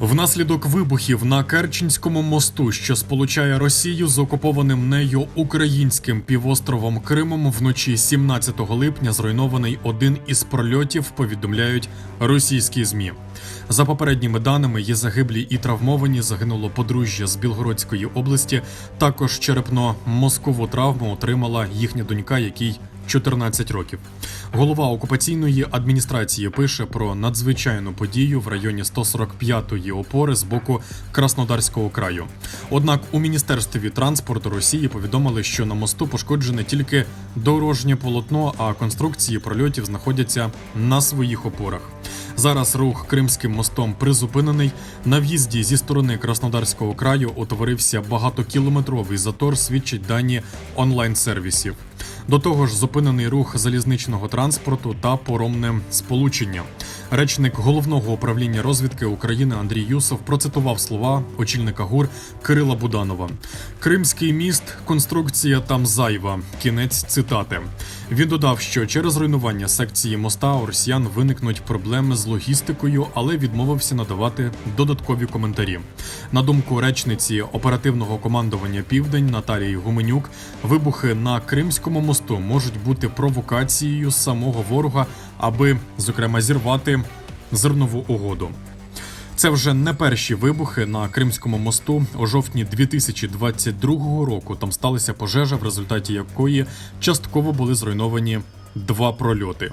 Внаслідок вибухів на Керченському мосту, що сполучає Росію з окупованим нею українським півостровом Кримом, вночі 17 липня зруйнований один із прольотів. Повідомляють російські змі. За попередніми даними, є загиблі і травмовані. Загинуло подружжя з Білгородської області. Також черепно-мозкову травму отримала їхня донька, якій 14 років. Голова окупаційної адміністрації пише про надзвичайну подію в районі 145-ї опори з боку Краснодарського краю. Однак у міністерстві транспорту Росії повідомили, що на мосту пошкоджене тільки дорожнє полотно, а конструкції прольотів знаходяться на своїх опорах. Зараз рух Кримським мостом призупинений. На в'їзді зі сторони Краснодарського краю утворився багатокілометровий затор, свідчать дані онлайн-сервісів. До того ж, зупинений рух залізничного транспорту та поромне сполучення. Речник головного управління розвідки України Андрій Юсов процитував слова очільника ГУР Кирила Буданова: Кримський міст, конструкція там зайва. Кінець цитати. Він додав, що через руйнування секції моста у росіян виникнуть проблеми з логістикою, але відмовився надавати додаткові коментарі. На думку речниці оперативного командування Південь Наталії Гуменюк, вибухи на Кримському мосту можуть бути провокацією самого ворога, аби зокрема зірвати зернову угоду. Це вже не перші вибухи на Кримському мосту. У жовтні 2022 року там сталася пожежа, в результаті якої частково були зруйновані два прольоти.